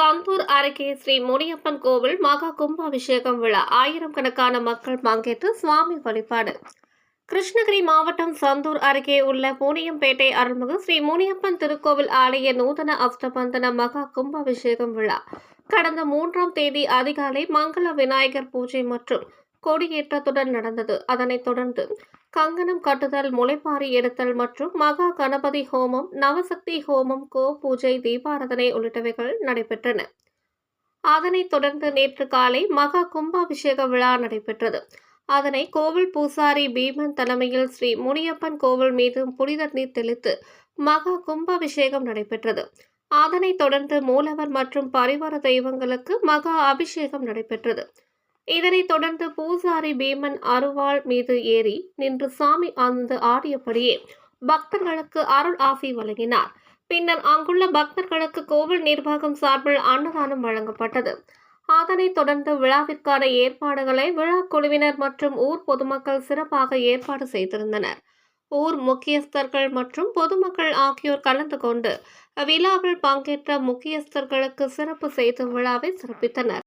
சந்தூர் அருகே ஸ்ரீ முனியப்பன் கோவில் மகா கும்பாபிஷேகம் விழா. ஆயிரம் கணக்கான மக்கள் பங்கேற்று சுவாமி வழிபாடு. கிருஷ்ணகிரி மாவட்டம் சந்தூர் அருகே உள்ள பூனியம்பேட்டை அருள்மிகு ஸ்ரீ முனியப்பன் திருக்கோவில் ஆலய நூதன அஷ்டபந்தன மகா கும்பாபிஷேகம் விழா. கடந்த மூன்றாம் தேதி அதிகாலை மங்கள விநாயகர் பூஜை மற்றும் கொடியேற்றத்துடன் நடந்தது. அதனைத் தொடர்ந்து கங்கணம் கட்டுதல் முளைப்பாரி எடுத்தல் மற்றும் மகா கணபதி ஹோமம் நவசக்தி ஹோமம் கோ பூஜை தீபாராதனை உள்ளிட்டவைகள் நடைபெற்றன. அதனைத் தொடர்ந்து நேற்று காலை மகா கும்பாபிஷேக விழா நடைபெற்றது. அதனை கோவில் பூசாரி பீமன் தலைமையில் ஸ்ரீ முனியப்பன் கோவில் மீது புனித நீர் தெளித்து மகா கும்பாபிஷேகம் நடைபெற்றது. அதனைத் தொடர்ந்து மூலவர் மற்றும் பரிவார தெய்வங்களுக்கு மகா அபிஷேகம் நடைபெற்றது. இதனைத் தொடர்ந்து பூசாரி பீமன் அருவாள் மீது ஏறி நின்று சாமி ஆழ்ந்து ஆடியபடியே பக்தர்களுக்கு அருள் ஆசி வழங்கினார். பின்னர் அங்குள்ள பக்தர்களுக்கு கோவில் நிர்வாகம் சார்பில் அன்னதானம் வழங்கப்பட்டது. அதனைத் தொடர்ந்து விழாவிற்கான ஏற்பாடுகளை விழா குழுவினர் மற்றும் ஊர் பொதுமக்கள் சிறப்பாக ஏற்பாடு செய்திருந்தனர். ஊர் முக்கியஸ்தர்கள் மற்றும் பொதுமக்கள் ஆகியோர் கலந்து கொண்டு விழாவில் பங்கேற்ற முக்கியஸ்தர்களுக்கு சிறப்பு செய்து விழாவை சிறப்பித்தனர்.